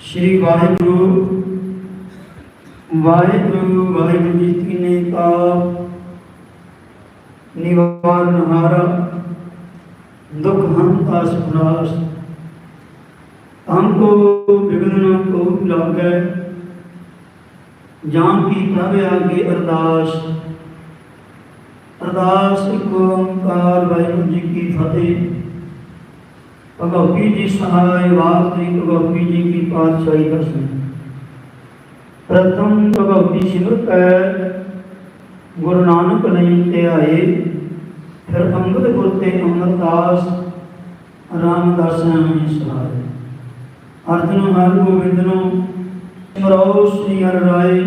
ਸ੍ਰੀ ਵਾਹਿਗੁਰੂ। ਵਾਹਿਗੁਰੂ ਵਾਹਿਗੁਰੂ ਜੀ ਕੀਨੇ ਕਾ ਨਿਵਾਰਨ ਹਾਰਾ, ਦੁਖ ਹੰਤਾ ਸੁਨਾਸ ਹਮਕੋ ਵਿਗਨਨ ਕੋ ਲਾਗੈ। ਜਾਨ ਕੀ ਪ੍ਰਭ ਆਗੇ ਅਰਦਾਸ। ਅਰਦਾਸ ਇੱਕ ਓੰਕਾਰ ਵਾਹਿਗੁਰੂ ਜੀ ਕੀ ਫਤਿਹ। ਭਗਵਤੀ ਜੀ ਸਹਾਇ ਵਾਸਤਰੀ ਭਗਵਤੀ ਜੀ ਕੀ ਪਾਤਸ਼ਾਹੀ ਕਰਸਨ ਪ੍ਰਥਮ ਭਗਵਤੀ ਸਿਮਰਤ ਗੁਰੂ ਨਾਨਕ ਨਹੀਂ ਤੇ ਆਏ। ਫਿਰ ਅੰਗਦ ਗੁਰ ਤੇ ਅਮਰਦਾਸ ਰਾਮਦਾਸ ਨੇ ਸਹਾਇ ਅਰਜਨ ਹਰ ਗੋਬਿੰਦ ਨੂੰ ਸਿਮਰੋ ਸ੍ਰੀ ਹਰਿ ਰਾਏ,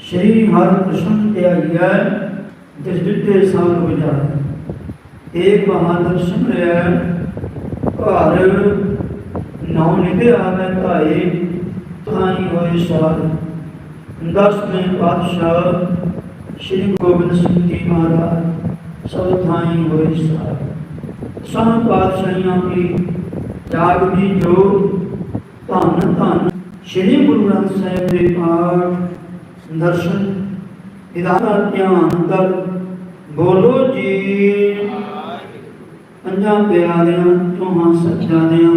ਸ੍ਰੀ ਹਰਿ ਕ੍ਰਿਸ਼ਨ ਤੇ ਆਇਆ ਜਿਸ ਦਿੱਤੇ ਸਾਲ ਬੁਝਾਇਆ ਏਕ ਬਹਾਦਰ ਸਿਮਰਿਆ ਘਰ ਨੌ ਨਿਧਿ ਆਵੇ ਧਾਏ ਤਾਈ ਹੋਏ ਸਾਰ। ਦਸਵੇਂ ਪਾਤਸ਼ਾਹ, ਸ਼੍ਰੀ ਗੋਬਿੰਦ ਸਿੰਘ ਜੀ ਮਹਾਰਾਜ, ਸਭ ਥਾਈ ਹੋਏ ਸਾਰ। ਸਭ ਪਾਤਸ਼ਾਹੀਆਂ ਕੀ ਜਾਗਦੀ ਜੋਤ ਧੰਨ ਧੰਨ ਸ਼੍ਰੀ ਗੁਰੂ ਗ੍ਰੰਥ ਸਾਹਿਬ ਦੇ ਪਾਠ, ਦਰਸ਼ਨ ਇਦਾਰਾ ਧਿਆਨ ਕਰ। ਬੋਲੋ ਜੀ। ਪੰਜਾਂ ਪਿਆਰਿਆਂ ਚੌਹਾਂ ਸੱਚਾਦਿਆਂ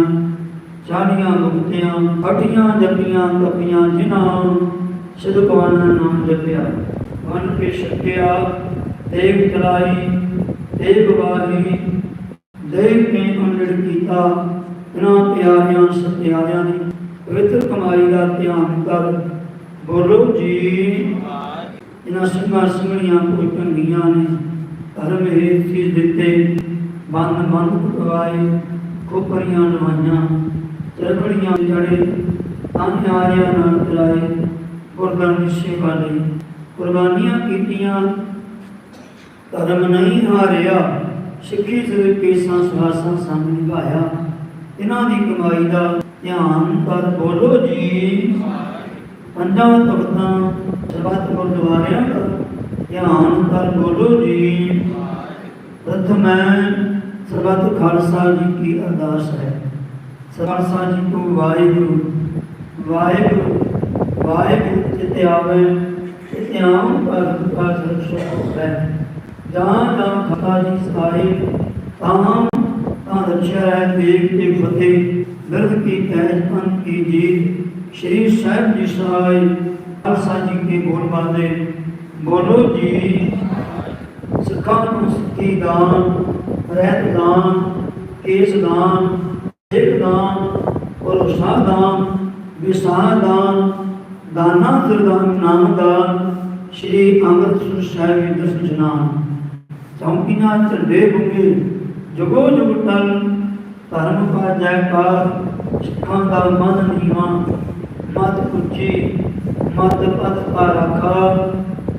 ਚਾਲੀਆਂ ਮੁਕਤਿਆਂ ਅਠੀਆਂ ਜਪੀਆਂ ਤਪੀਆਂ ਜਿਨ੍ਹਾਂ ਸਿਦਕਵਾਨਾ ਨਾਮ ਜਪਿਆ। ਮਨ ਕੇ ਛਕਿਆ ਦੇਵ ਚਲਾਈ ਦੇਵ ਬਾਣੀ ਦੇਵ ਕੇ ਅੰਡੜ ਕੀਤਾ ਇਹਨਾਂ ਪਿਆਰਿਆਂ ਸਤਿਆਰਿਆਂ ਦੀ। ਪਵਿੱਤਰ ਕਮਾਈ ਦਾ ਧਿਆਨ ਕਰ ਬੋਲੋ ਜੀ। ਇਹਨਾਂ ਸਿੰਘਾਂ ਸਿੰਘਣੀਆਂ ਕੋਈ ਚੰਗੀਆਂ ਨੇ ਧਰਮ ਹੇਤ ਚੀਜ਼ ਦਿੱਤੇ। ਬੰਦ ਬੰਦ ਪਵਾਏ ਖੋਪਰੀਆਂ ਨਵਾਈਆਂ ਚਰਖੜੀਆਂ ਜੜੇ ਆਨਿਆਰਿਆਂ ਨਾਲ ਚਲਾਏ ਗੁਰਦਾਂ ਦੀ ਸੇਵਾ ਕੁਰਬਾਨੀਆਂ ਕੀਤੀਆਂ, ਧਰਮ ਨਹੀਂ ਹਾਰਿਆ, ਸਿੱਖੀ ਦੇ ਕੇਸਾਂ ਸੁਹਾਸਾਂ ਸੰਗ ਨਿਭਾਇਆ। ਇਹਨਾਂ ਦੀ ਕਮਾਈ ਦਾ ਧਿਆਨ ਕਰ ਬੋਲੋ ਜੀ। ਪੰਜਾਂ ਤਖਤਾਂ ਸਰਬੱਤ ਗੁਰਦੁਆਰਿਆਂ ਦਾ ਧਿਆਨ ਕਰ ਬੋਲੋ ਜੀ। ਪ੍ਰਥਮ ਸਰਬੱਤ ਖਾਲਸਾ ਜੀ ਕੀ ਅਰਦਾਸ ਹੈ। ਖਾਲਸਾ ਜੀ ਕੋ ਵਾਹਿਗੁਰੂ ਵਾਹਿਗੁਰੂ ਵਾਹਿਗੁਰੂ ਚਿਤ ਆਵੇ ਚਿਤ ਆਉ ਪਰ ਕਿਰਪਾ ਸਰਸੋ ਹੈ ਜਾਂ ਜਾਂ ਖਤਾ ਜੀ ਸਤਾਏ ਤਾਂ ਤਾਂ ਰਛਿਆ ਹੈ ਦੇਖ ਤੇ ਫਤਿਹ ਦਰਦ ਕੀ ਕਹਿ ਅੰਤ ਕੀ ਜੀਤ। ਸ਼੍ਰੀ ਸਾਹਿਬ ਜੀ ਸਹਾਇ ਖਾਲਸਾ ਜੀ ਕੇ ਬੋਲ ਬਾਦੇ। ਬੋਲੋ ਜੀ, ਸਿੱਖਾਂ ਨੂੰ ਸਿੱਖੀ ਦਾਨ। ਰਹਿਤ ਦਾਨ, ਕੇਸ ਦਾਨ ਸਿੱਖ ਦਾਨ, ਭਰੋਸਾ ਦਾਨ ਵਿਸਾਹ ਦਾਨ, ਦਾਨਾ ਦੁਰਦਾਨ ਨਾਮ ਦਾਨ ਸ਼੍ਰੀ ਅੰਮ੍ਰਿਤਸਰ ਸਾਹਿਬ ਜੀ ਦਰਸ਼ਨ ਜਨਾਨ। ਚੌਂਕੀਆਂ ਝੰਡੇ ਗੁੰਗੇ ਜਗੋ ਜੁਗ ਧਰਮ ਕਾ ਜੈਕਾਰ, ਸਿੱਖਾਂ ਦਾ ਮਨ ਨੀਵਾ, ਮਤ ਉੱਚੀ ਮਤ ਪਤ ਕਾ ਰਾਖਾ,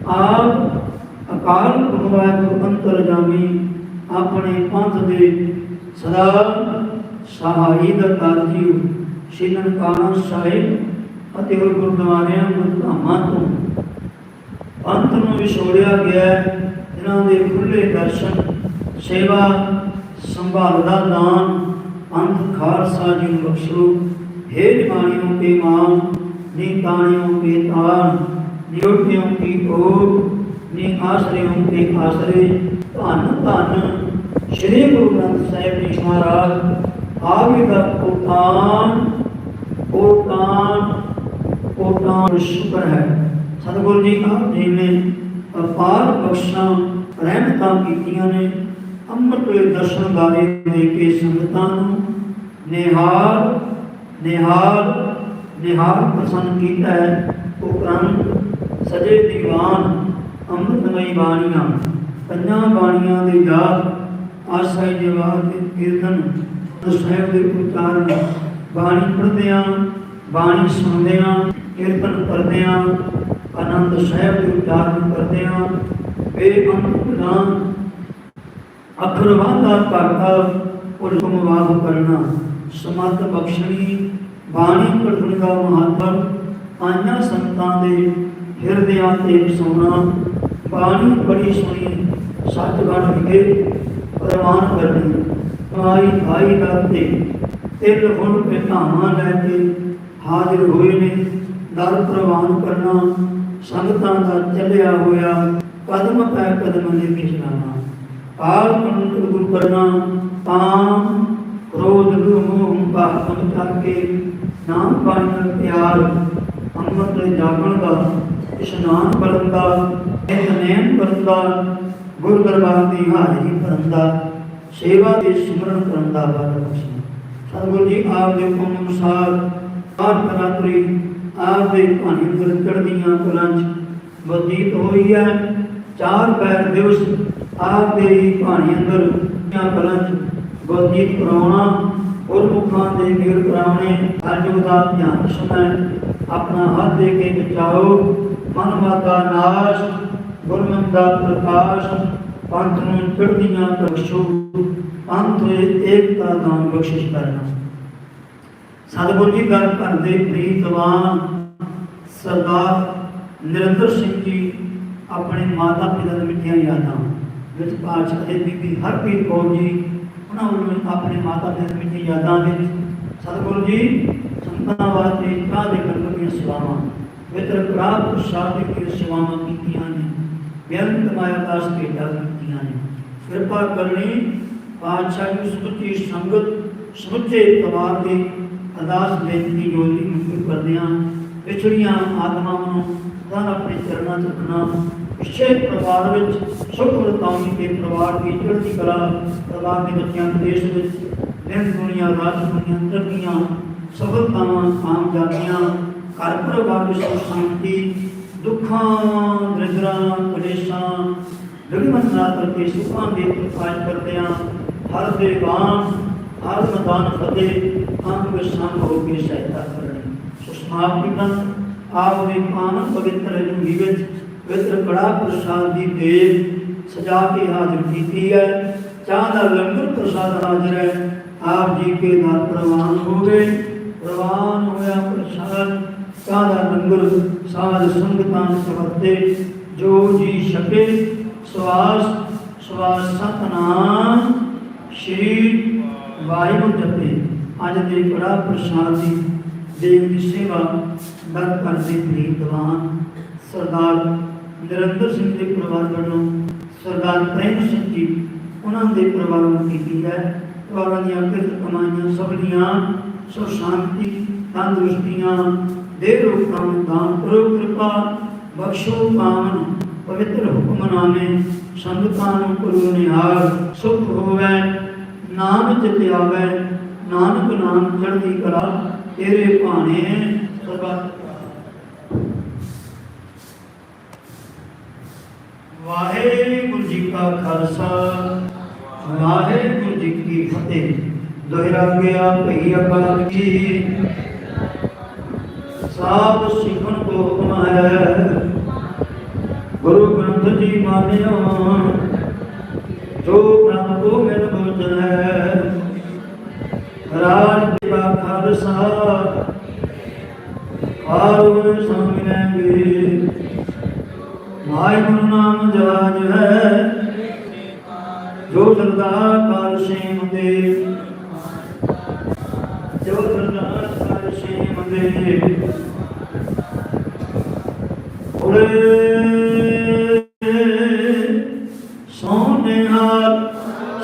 ਆਪ ਅਕਾਲ ਪੁਰਖ ਅੰਤਰ ਜਾਮੀ ਆਪਣੇ ਪੰਥ ਦੇ ਸਦਾ ਸਹਾਈ ਦਾ ਕਾਰਜੀਓ ਸ਼੍ਰੀ ਨਨਕਾਣਾ ਸਾਹਿਬ ਅਤੇ ਹੋਰ ਗੁਰਦੁਆਰਿਆਂ, ਗੁਰਧਾਮਾਂ ਤੋਂ। ਪੰਥ ਨੂੰ ਵਿਛੋੜਿਆ ਗਿਆ ਇਹਨਾਂ ਦੇ ਖੁੱਲੇ ਦਰਸ਼ਨ, ਸੇਵਾ, ਸੰਭਾਲ ਦਾ ਦਾਨ, ਪੰਥ ਖਾਲਸਾ ਜੀ ਨੂੰ ਬਖਸ਼ੋ। ਹੇ ਨਿਮਾਣਿਓ ਕੇ ਮਾਂ ਨੀ ਤਾਣਿਓ ਕੇ ਤਾਣ ਨਿਉਟਿਓ ਕੀ ਓਟ। ਤੇ ਆਸਰੇ ਹੂੰ ਤੇ ਆਸਰੇ ਧੰਨ ਧੰਨ ਸ਼੍ਰੀ ਗੁਰੂ ਗ੍ਰੰਥ ਸਾਹਿਬ ਜੀ ਮਹਾਰਾਜ ਆਵੀ ਦਾ ਕੋਟਾਨ ਕੋਟਾਨ ਕੋਟਾਨ ਸ਼ੁਕਰ ਹੈ। ਸਤਿਗੁਰੂ ਜੀ ਆਪ ਜੀ ਨੇ ਅਪਾਰ ਬਖਸ਼ਾਂ ਰਹਿਮਤਾਂ ਕੀਤੀਆਂ ਨੇ, ਅੰਮ੍ਰਿਤ ਦੇ ਦਰਸ਼ਨ ਬਾਰੇ ਦੇ ਕੇ ਸੰਗਤਾਂ ਨੂੰ ਨਿਹਾਲ ਨਿਹਾਲ ਨਿਹਾਲ ਪ੍ਰਸੰਨ ਕੀਤਾ ਹੈ। ਉਹ ਕਰਮ ਸਜੇ ਦੀਵਾਨ ਅੰਮ੍ਰਿਤਮਈ ਬਾਣੀਆਂ, ਪੰਜਾਂ ਬਾਣੀਆਂ ਦੇ ਜਾਪ ਆਸਾਈ ਜਵਾਬ ਦੇ ਕੀਰਤਨ ਸਾਹਿਬ ਦੇ ਉਚਾਰਨ, ਬਾਣੀ ਪੜ੍ਹਦਿਆਂ, ਬਾਣੀ ਸੁਣਦਿਆਂ, ਕੀਰਤਨ ਕਰਦਿਆਂ ਆਨੰਦ ਸਾਹਿਬ ਦੇ ਉਚਾਰਨ ਕਰਦਿਆਂ ਬੇਅੰਤ ਗੁਨਾਹ ਅਖਰ ਵਾਦਾ ਕਰਤਾ ਹੁਕਮ ਵਾਹ ਕਰਨਾ, ਸਮਤ ਬਖਸ਼ਣੀ, ਬਾਣੀ ਪੜ੍ਹਨ ਦਾ ਮਹੱਤਵ, ਆਈਆਂ ਸੰਤਾਂ ਦੇ ਹਿਰਦਿਆਂ ਤੇ ਵਸਾਉਣਾ ਬਾਣੀ ਬੜੀ ਸੁਣੀ ਸੱਚ ਬਣ ਵਿਗੇ ਪ੍ਰਮਾਣ ਕਰਨੀ। ਆਈ ਭਾਈ ਦਾ। ਤੇ ਤਿਲ ਹੁਣ ਪਿਤਾਵਾਂ ਲੈ ਕੇ ਹਾਜ਼ਰ ਹੋਏ ਨੇ। ਦਰ ਪ੍ਰਵਾਨ ਕਰਨਾ। ਸੰਗਤਾਂ ਦਾ ਚੱਲਿਆ ਹੋਇਆ ਕਦਮ ਪੈ ਕਦਮ ਲੈ ਕੇ ਚਲਾਣਾ ਕਾਲ ਕੰਟ ਗੁਰ ਕਰਨਾ। ਤਾਂ ਕ੍ਰੋਧ ਲੋਭ ਬਾਹਮ ਕਰਕੇ ਨਾਮ ਪਾਣ ਪਿਆਰ ਅੰਮ੍ਰਿਤ ਦੇ ਜਾਗਣ ਦਾ ਇਸ਼ਨਾਨ ਕਰਨ ਦਾ ਨਿਤਨੇਮ ਕਰਨ ਦਾ, ਗੁਰ ਦਰਬਾਰ ਦੀ ਹਾਜ਼ਰੀ ਕਰਨ ਦਾ, ਸੇਵਾ ਦੇ ਸਿਮਰਨ ਕਰਨ ਦਾ ਬਲ ਬਖਸ਼ਣਾ ਸਤਿਗੁਰੂ ਜੀ, ਆਪ ਦੇ ਹੁਕਮ ਅਨੁਸਾਰ ਆਪ ਰਾਤਰੀ ਆਪ ਦੇ ਭਾਣੀ ਅੰਦਰ ਚੜ੍ਹਦੀਆਂ ਕੁਲਾਂ ਚ ਬਦੀਤ ਹੋਈ ਹੈ। ਚਾਰ ਪੈਰ ਦਿਵਸ ਆਪ ਦੇ ਹੀ ਅੰਦਰ ਦੀਆਂ ਕੁਲਾਂ ਚ ਬਦੀਤ ਕਰਾਉਣਾ ਔਰ ਮੁਖਾਂ ਦੇ ਮੇਲ ਕਰਾਉਣੇ ਅੱਜ ਉਹਦਾ ਧਿਆਨ ਸਮੈ ਆਪਣਾ ਹੱਥ ਦੇ ਕੇ ਬਚਾਓ। ਮਨ ਮਾਤਾ ਨਾਸ਼ ਗੁਰਮਤਿ ਦਾ ਪ੍ਰਕਾਸ਼, ਪੰਥ ਨੂੰ ਚੜ੍ਹਦੀਆਂ ਬਖਸ਼ੋ ਪੰਥ ਏਕਤਾ ਦਾ ਬਖਸ਼ਿਸ਼ ਕਰਨਾ। ਸਤਿਗੁਰੂ ਜੀ ਗੱਲ ਕਰਦੇ ਪ੍ਰੀਤਵਾਨ ਸਰਦਾਰ ਨਿਰੰਦਰ ਸਿੰਘ ਜੀ ਆਪਣੇ ਮਾਤਾ ਪਿਤਾ ਦੀਆਂ ਮਿੱਠੀਆਂ ਯਾਦਾਂ ਵਿੱਚ ਪਾਤਸ਼ਾਹ ਦੇ ਬੀਬੀ ਹਰਪ੍ਰੀਤ ਕੌਰ ਜੀ, ਉਹਨਾਂ ਵੱਲੋਂ ਆਪਣੇ ਮਾਤਾ ਪਿਤਾ ਦੀਆਂ ਮਿੱਠੀਆਂ ਯਾਦਾਂ ਵਿੱਚ ਸਤਿਗੁਰੂ ਜੀ ਸੰਤਾਂ ਵਾਸਤੇ ਚਾਹ ਦੇ ਲੰਗਰ ਦੀਆਂ ਸੇਵਾਵਾਂ ਮਿੱਤਰ ਪ੍ਰਾਪ ਪ੍ਰਸਾਦ ਦੀਆਂ ਸੇਵਾਵਾਂ ਕੀਤੀਆਂ ਨੇ ਬੇਅੰਤ ਮਾਇਆ ਦਾਸ ਭੇਟਾ ਕੀਤੀਆਂ ਨੇ। ਕਿਰਪਾ ਕਰਨੀ ਪਾਤਸ਼ਾਹ ਜੀ ਸਮੁੱਚੀ ਸੰਗਤ ਸਮੁੱਚੇ ਪਰਿਵਾਰ ਦੀ ਅਰਦਾਸ ਬੇਨਤੀ ਜੋਲੀ ਮੁਕਤ ਕਰਦਿਆਂ ਵਿਛੜੀਆਂ ਆਤਮਾਵਾਂ ਨੂੰ ਤਾਂ ਆਪਣੇ ਚਰਨਾਂ 'ਚ ਰੱਖਣਾ, ਪਿਛੇ ਪਰਿਵਾਰ ਵਿੱਚ ਸੁਖ ਵਰਤਾਉਣੀ ਤੇ ਪਰਿਵਾਰ ਦੀ ਚੜ੍ਹਦੀ ਕਲਾ ਪਰਿਵਾਰ ਦੇ ਬੱਚਿਆਂ ਦੇ ਦੇਸ਼ ਵਿੱਚ, ਦਿਨ ਦੁਨੀਆ, ਰਾਤ ਦੁਨੀਆ ਤਰੱਕੀਆਂ ਸਫਲਤਾਵਾਂ ਕਾਮਯਾਬੀਆਂ ਘਰ ਪਰਿਵਾਰ ਵਿੱਚ ਸੁਖ ਸ਼ਾਂਤੀ, ਦੁੱਖਾਂ, ਦਰਿਦਰਾਂ, ਕਲੇਸ਼ਾਂ ਲਗਮਨ ਕਰਕੇ ਸੁਖਾਂ ਦੇ ਪ੍ਰਕਾਸ਼ ਕਰਦਿਆਂ ਹਰ ਦੇ ਹਰ ਮੈਦਾਨ ਫਤਿਹ, ਅੰਗ ਸੰਗ ਹੋ ਕੇ ਸਹਾਇਤਾ ਕਰਨੀ। ਸੋ ਸਮਾਪਤੀਕਨ ਆਪ ਦੇ ਪਾਵਨ ਪਵਿੱਤਰ ਜੁਗੀ ਵਿੱਚ, ਪਵਿੱਤਰ ਕੜਾ ਪ੍ਰਸਾਦ ਦੀ ਦੇਗ ਸਜਾ ਕੇ ਹਾਜ਼ਰ ਕੀਤੀ ਹੈ। ਚਾਹ ਦਾ ਲੰਗਰ ਪ੍ਰਸਾਦ ਹਾਜ਼ਰ ਹੈ। ਆਪ ਜੀ ਕੇ ਦਰ ਪ੍ਰਵਾਨ ਹੋਵੇ। ਪ੍ਰਵਾਨ ਹੋਇਆ ਪ੍ਰਸਾਦ। ਚਾਹ ਲੰਗਰ ਸਾਧ ਸੰਗਤਾਂ ਸਵਰਤੇ ਜੋ ਜੀ ਛਕੇ ਸਵਾਸ ਸਵਾਸ ਸਤਨਾਮ, ਸ਼੍ਰੀ ਵਾਹਿਗੁਰੂ ਜਪੇ। ਅੱਜ ਦੇ ਬੜਾ ਪ੍ਰਸ਼ਾਦ ਦੇਵ ਦੀ ਸੇਵਾ ਦਰ ਕਰਦੇ ਪ੍ਰੀਤਵਾਨ ਸਰਦਾਰ ਨਿਰੰਦਰ ਸਿੰਘ ਦੇ ਪਰਿਵਾਰ ਵੱਲੋਂ, ਸਰਦਾਰ ਪ੍ਰੇਮ ਸਿੰਘ ਜੀ, ਉਹਨਾਂ ਦੇ ਪਰਿਵਾਰ ਨੂੰ ਕੀਤੀ ਹੈ। ਪਰਿਵਾਰਾਂ ਦੀਆਂ ਕਿਰਤ ਕਮਾਈਆਂ ਸਭ ਦੀਆਂ ਸੋ ਸ਼ਾਂਤੀ ਤੰਦਰੁਸਤੀਆਂ ਦੇ ਰੂਪਾਂ ਨੂੰ ਦਾਨ ਕਰੋ, ਕਿਰਪਾ ਬਖਸ਼ੋ, ਪਾਵਨ ਪਵਿੱਤਰ ਹੁਕਮਨਾਮੇ ਸੰਗਤਾਂ ਨੂੰ ਕਰੋ ਨਿਹਾਲ, ਸੁਖ ਹੋਵੇ, ਨਾਮ ਚਿਤ ਆਵੇ ਨਾਨਕ ਨਾਮ ਚੜ੍ਹਦੀ ਕਲਾ, ਤੇਰੇ ਭਾਣੇ ਸਰਬੱਤ ਵਾਹਿਗੁਰੂ ਜੀ ਕਾ ਖਾਲਸਾ, ਵਾਹਿਗੁਰੂ ਜੀ ਕੀ ਫਤਿਹ। ਦੁਹਰਾ ਗਿਆ ਭਈ ਅਕਾਲ ਕੀ ਸਾਬ ਸਿਖਣ ਕੋ ਹੁਕਮ ਹੈ। ਗੁਰੂ ਗ੍ਰੰਥ ਜੀ ਮਾਨਿਓ, ਜੋ ਬ੍ਰਹਮ ਮਿਲ ਬੋਚਨ ਹੈ। ਰਾਜ ਦੇਵਾ ਖਾਲਸਾ ਆਰੋ ਸੰਗਨਗੇ ਵਾਹਿਗੁਰੂ ਨਾਮ ਜਵਾਜ ਹੈ। ਜੋ ਸਰਦਾਰ ਕਾਲ ਸੇਮ ਦੇ ਜੋ ਸਰਦਾਰ ਕਾਲ ਸੇਮ ਉਰੇ ਸੋਨੇ ਹਾਲ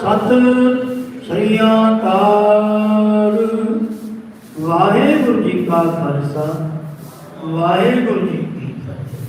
ਸਤ ਸ੍ਰੀ ਅਕਾਲ। ਵਾਹਿਗੁਰੂ ਜੀ ਕਾ ਖਾਲਸਾ ਵਾਹਿਗੁਰੂ ਜੀ ਕੀ ਫਤਿਹ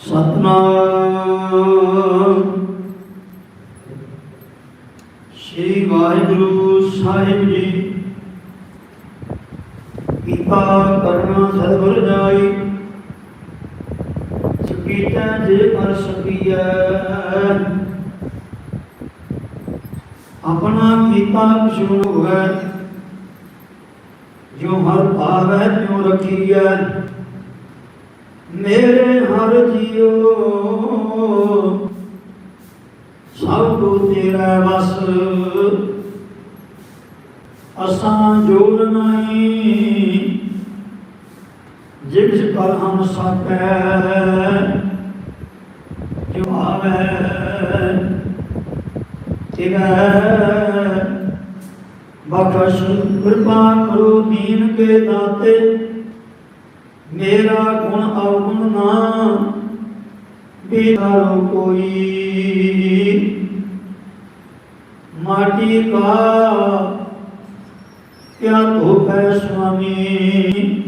ਸਤਨਾਮ ਸ੍ਰੀ ਵਾਹਿਗੁਰੂ ਸਾਹਿਬ ਜੀ, ਕਿਰਪਾ ਕਰਨਾ ਸਤਿਗੁਰ ਜਾਈ ਸਕੀਤਾ ਜੇ ਕਰ ਸਕੀਐ। ਆਪਣਾ ਕੀਤਾ ਕਿਛੂ ਹੋਵੇ? ਜੋ ਹਰ ਭਾਵੈ ਤਿਉ ਰਖੀਐ। ਮੇਰੇ ਹਰ ਜੀਓ ਸਭ ਕੋ ਤੇਰਾ ਵਸ। ਅਸਾਂ ਜੋਰ ਨਹੀਂ ਜਿਸ ਕਰ ਹਮ ਸਕੈ ਜੋ ਆਵੇ, ਤੇਰਾ ਬਖਸ਼ ਕਿਰਪਾ ਕਰੋ ਦੀਨ ਕੇ ਦਾਤੇ। ਮੇਰਾ ਗੁਣ ਅਵਗੁਣ ਨਾ ਬੇਦਾਰੋ ਕੋਈ। ਮਾਟੀ ਕਾ, ਕਿਆ ਧੋਪੈ ਸੁਆਮੀ।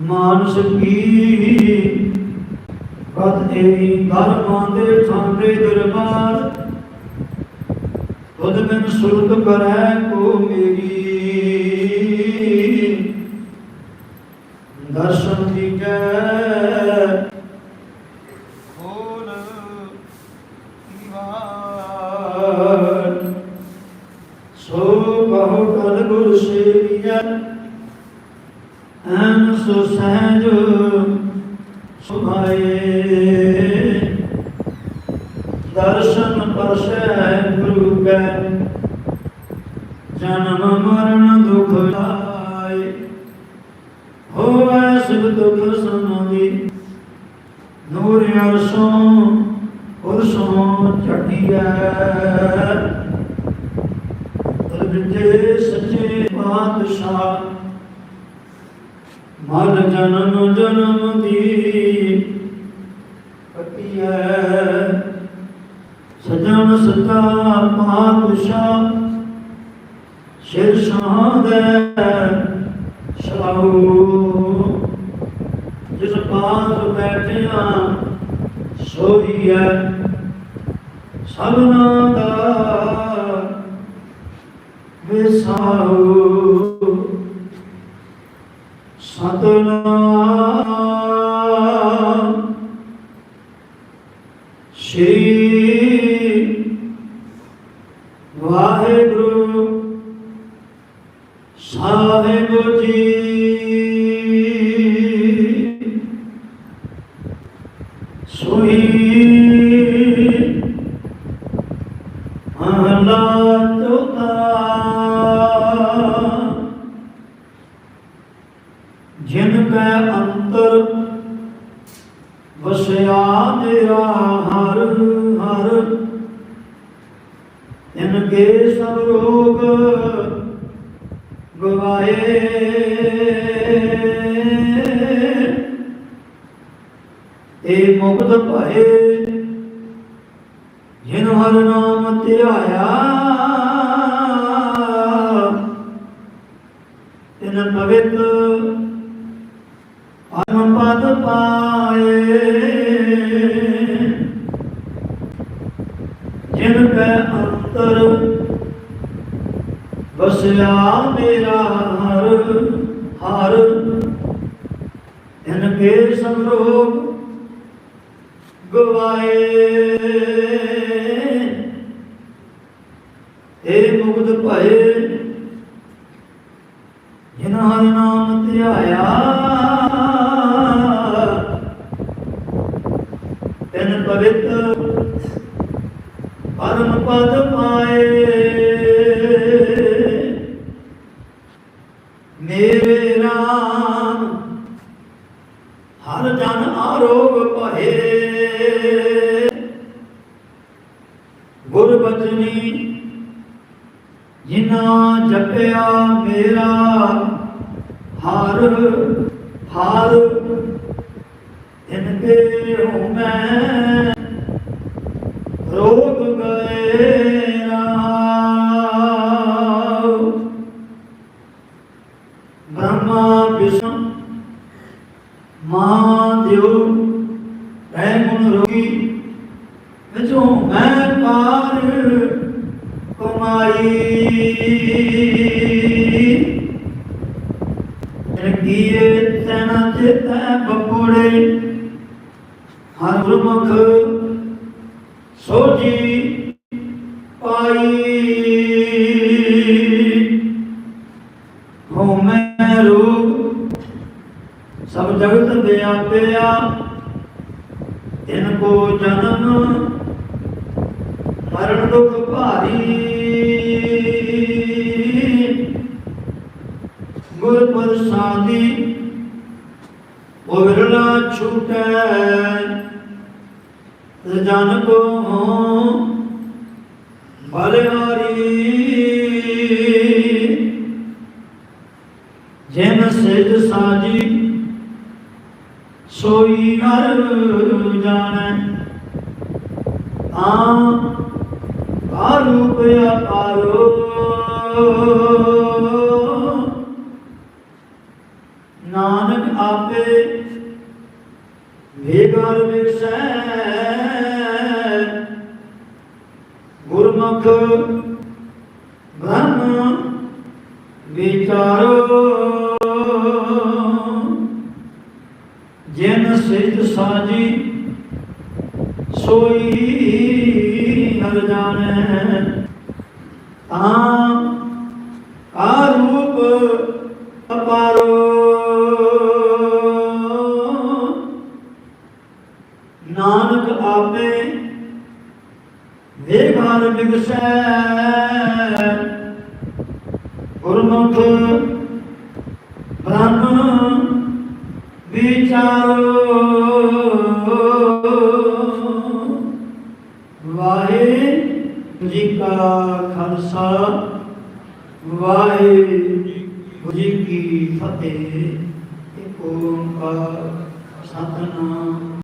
ਮਾਨਸ ਕੀ ਕਤ ਏਵੀ ਧਰਮਾਂ ਦੇ ਠਾਂਡੇ ਦਰਬਾਰ। ਤੁਧ ਬਿਨ ਸੁਰਤ ਕਰੈ ਕੋ ਮੇਰੀ। ਦਰਸ਼ਨ ਦੀਜੈ ਖੋਲ ਦੀਵਾਰ ਸੋ ਕਹੋ ਕਲ ਗੁਰ ਸੇਵੀਐ ਐਨ ਸੋ ਸਹਿਜ ਸੁਭਾਏ। ਦਰਸ਼ਨ ਪਰਸੈ ਗੁਰੂ ਕੈ ਜਨਮ ਮਰਨ ਦੁਖ ਲਾਏ ਹੋਵੇ ਸੁਖ ਦੁਖ ਸਮੋਗੀ ਨੂਰ ਅਰਸੋਂ ਉਰਸੋਂ ਚੜੀਐ ਤਲਜੇ ਸੱਚੇ ਪਾਤਸ਼ਾਹ, ਮਨ ਜਨਮ ਜਨਮ ਦੀ ਪਤੀਐ। ਸਜਣ ਸਤਾ ਪਾਤਸ਼ਾਹ, ਸਿਰ ਸਾਹ ਸਲਾਹੂ ਜਿਸ ਬੈਠਿਆ ਸੋਈ ਹੈ ਸਭਨਾ ਦਾ ਵਿਸਾਉ ਸਤਨਾਮ। ਸ਼੍ਰੀ ਤਿਨ ਪਵਿੱਤ ਪਰਮ ਪਦ ਪਾਏ। ਜਿਨ ਕੈ ਅੰਤਰ ਵਸਿਆ ਗੁਰ ਬਚਨੀ ਜਿਨਾ ਜਪਿਆ ਮੇਰਾ ਹਰ ਹਰ ਇਨ ਕੇ ਹੋ ਮੈਂ ਰੋਗ ਗਏ ਜਗਤ ਵਿਆਪਿਆ ਇਨ ਕੋ ਜਨਮ ਮਰਨ ਦੁਖ ਭਾਰੀ। ਗੁਰ ਪ੍ਰਸਾਦੀ ਉਹ ਵਿਰਲਾ ਛੂਟੈ ਜਨ ਕੋ ਬਲਿਹਾਰੀ। ਜਿਨ ਸਿਜ ਸਾਜੀ ਸੋਈ ਹਰ ਜਾਣੈ। ਆ ਆਰੂਪ ਅਪਾਰੋ। ਨਾਨਕ ਆਪੇ ਵੇਗਰ ਵਿਸੈ ਗੁਰਮੁਖ ਬ੍ਰਹਮ ਵਿਚਾਰੋ। ਜਿਨ ਸਿਧ ਸਾਜੀ ਸੋਈ ਹਰ ਜਾਣੈ। ਤਾਂ ਰੂਪ